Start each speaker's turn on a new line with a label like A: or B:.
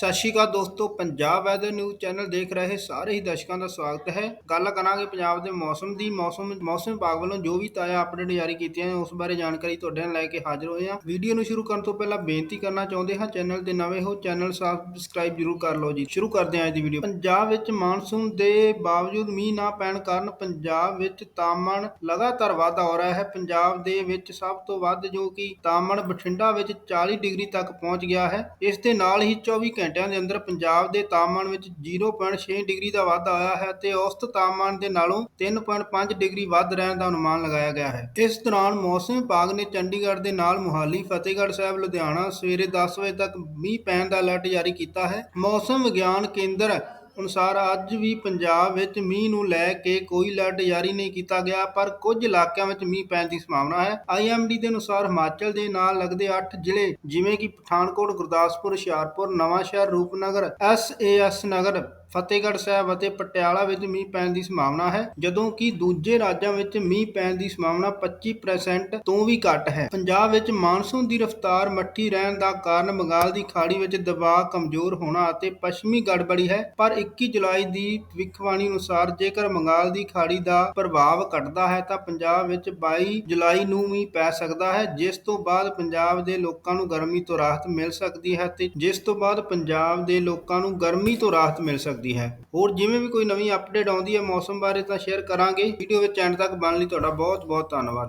A: ਸਤਿ ਸ਼੍ਰੀ ਅਕਾਲ ਦੋਸਤੋ, Punjab weather news channel ਦੇਖ ਰਹੇ ਸਾਰੇ ਹੀ ਦਰਸ਼ਕਾਂ ਦਾ ਸਵਾਗਤ ਹੈ। ਗੱਲ ਕਰਾਂਗੇ ਪੰਜਾਬ ਦੇ ਮੌਸਮ ਦੀ। ਮੌਸਮ ਮੌਸਮ ਵਿਭਾਗ ਵੱਲੋਂ ਜੋ ਵੀ ਤਾਜ਼ਾ ਅਪਡੇਟ ਜਾਰੀ ਕੀਤੀਆਂ ਨੇ, ਉਸ ਬਾਰੇ ਜਾਣਕਾਰੀ ਤੁਹਾਡੇ ਨਾਲ ਲੈ ਕੇ ਹਾਜ਼ਰ ਹੋਏ ਹਾਂ। ਵੀਡੀਓ ਨੂੰ ਸ਼ੁਰੂ ਕਰਨ ਤੋਂ ਪਹਿਲਾਂ ਬੇਨਤੀ ਕਰਨਾ ਚਾਹੁੰਦੇ ਹਾਂ, ਚੈਨਲ ਦੇ ਨਵੇਂ ਹੋ, ਚੈਨਲ ਸਬਸਕ੍ਰਾਈਬ ਜਰੂਰ ਕਰ ਲਓ ਜੀ। ਸ਼ੁਰੂ ਕਰਦੇ ਹਾਂ ਅੱਜ ਦੀ ਵੀਡੀਓ। ਪੰਜਾਬ ਵਿੱਚ ਮਾਨਸੂਨ ਦੇ ਬਾਵਜੂਦ ਮੀਂਹ ਨਾ ਪੈਣ ਕਾਰਨ ਪੰਜਾਬ ਵਿੱਚ ਤਾਪਮਾਨ ਲਗਾਤਾਰ ਵਾਧਾ ਹੋ ਰਿਹਾ ਹੈ। ਪੰਜਾਬ ਦੇ ਵਿੱਚ ਸਭ ਤੋਂ ਵੱਧ ਜੋ ਕਿ ਤਾਪਮਾਨ ਬਠਿੰਡਾ ਵਿੱਚ 40 ਡਿਗਰੀ ਤੱਕ ਪਹੁੰਚ ਗਿਆ ਹੈ। ਇਸ ਦੇ ਨਾਲ ਹੀ 24 ਘੰਟਿਆਂ ਦੇ ਅੰਦਰ ਪੰਜਾਬ ਦੇ ਤਾਪਮਾਨ ਵਿੱਚ 0.6 ਡਿਗਰੀ ਦਾ ਵਾਧਾ ਹੋਇਆ ਹੈ ਤੇ ਔਸਤ ਤਾਪਮਾਨ ਦੇ ਨਾਲੋਂ 3.5 ਡਿਗਰੀ ਵੱਧ ਰਹਿਣ ਦਾ ਅਨੁਮਾਨ ਲਗਾਇਆ ਗਿਆ ਹੈ। ਇਸ ਦੌਰਾਨ ਮੌਸਮ ਵਿਭਾਗ ਨੇ ਚੰਡੀਗੜ੍ਹ ਦੇ ਨਾਲ ਮੁਹਾਲੀ, ਫਤਿਹਗੜ੍ਹ ਸਾਹਿਬ, ਲੁਧਿਆਣਾ ਸਵੇਰੇ 10 ਵਜੇ ਤੱਕ ਮੀਂਹ ਪੈਣ ਦਾ ਅਲਰਟ ਜਾਰੀ ਕੀਤਾ ਹੈ। ਮੌਸਮ ਵਿਗਿਆਨ ਕੇਂਦਰ ਅਨੁਸਾਰ ਅੱਜ ਵੀ ਪੰਜਾਬ ਵਿੱਚ ਮੀਂਹ ਨੂੰ ਲੈ ਕੇ ਕੋਈ ਅਲਰਟ ਜਾਰੀ ਨਹੀਂ ਕੀਤਾ ਗਿਆ, ਪਰ ਕੁਝ ਇਲਾਕਿਆਂ ਵਿੱਚ ਮੀਂਹ ਪੈਣ ਦੀ ਸੰਭਾਵਨਾ ਹੈ। ਆਈਐਮਡੀ ਦੇ ਅਨੁਸਾਰ ਹਿਮਾਚਲ ਦੇ ਨਾਲ ਲੱਗਦੇ 8 ਜ਼ਿਲ੍ਹੇ, ਜਿਵੇਂ ਕਿ ਪਠਾਨਕੋਟ, ਗੁਰਦਾਸਪੁਰ, ਹੁਸ਼ਿਆਰਪੁਰ, ਨਵਾਂਸ਼ਹਿਰ, ਰੂਪਨਗਰ ਐਸਏਐਸ ਨਗਰ ਫਤਿਹਗੜ੍ਹ ਸਾਹਿਬ ਅਤੇ ਪਟਿਆਲਾ ਵਿੱਚ ਮੀਂਹ ਪੈਣ ਦੀ ਸੰਭਾਵਨਾ ਹੈ, ਜਦੋਂ ਕਿ ਦੂਜੇ ਰਾਜਾਂ ਵਿੱਚ ਮੀਂਹ ਪੈਣ ਦੀ ਸੰਭਾਵਨਾ 25% ਤੋਂ ਵੀ ਘੱਟ ਹੈ। ਪੰਜਾਬ ਵਿੱਚ ਮਾਨਸੂਨ ਦੀ ਰਫ਼ਤਾਰ ਮੱਠੀ ਰਹਿਣ ਦਾ ਕਾਰਨ ਬੰਗਾਲ ਦੀ ਖਾੜੀ ਵਿੱਚ ਦਬਾਅ ਕਮਜ਼ੋਰ ਹੋਣਾ ਅਤੇ ਪੱਛਮੀ ਗੜਬੜੀ ਹੈ, ਪਰ 21 ਜੁਲਾਈ ਦੀ ਭਵਿੱਖਬਾਣੀ ਅਨੁਸਾਰ ਜੇਕਰ ਬੰਗਾਲ ਦੀ ਖਾੜੀ ਦਾ ਪ੍ਰਭਾਵ ਘਟਦਾ ਹੈ, ਤਾਂ ਪੰਜਾਬ ਵਿੱਚ 22 ਜੁਲਾਈ ਨੂੰ ਮੀਂਹ ਪੈ ਸਕਦਾ ਹੈ, ਜਿਸ ਤੋਂ ਬਾਅਦ ਪੰਜਾਬ ਦੇ ਲੋਕਾਂ ਨੂੰ ਗਰਮੀ ਤੋਂ ਰਾਹਤ ਮਿਲ ਸਕਦੀ ਹੈ ਤੇ ਜਿਸ ਤੋਂ ਬਾਅਦ ਪੰਜਾਬ ਦੇ ਲੋਕਾਂ ਨੂੰ ਗਰਮੀ ਤੋਂ ਰਾਹਤ ਮਿਲ ਸਕਦੀ ਸਕਦੀ ਹੈ। ਹੋਰ ਜਿਵੇਂ ਵੀ ਕੋਈ ਨਵੀਂ ਅਪਡੇਟ ਆਉਂਦੀ ਹੈ ਮੌਸਮ ਬਾਰੇ ਤਾਂ ਸ਼ੇਅਰ ਕਰਾਂਗੇ। ਵੀਡੀਓ ਵਿੱਚ ਐਂਡ ਤੱਕ ਬਣਨ ਲਈ ਤੁਹਾਡਾ ਬਹੁਤ ਬਹੁਤ ਧੰਨਵਾਦ।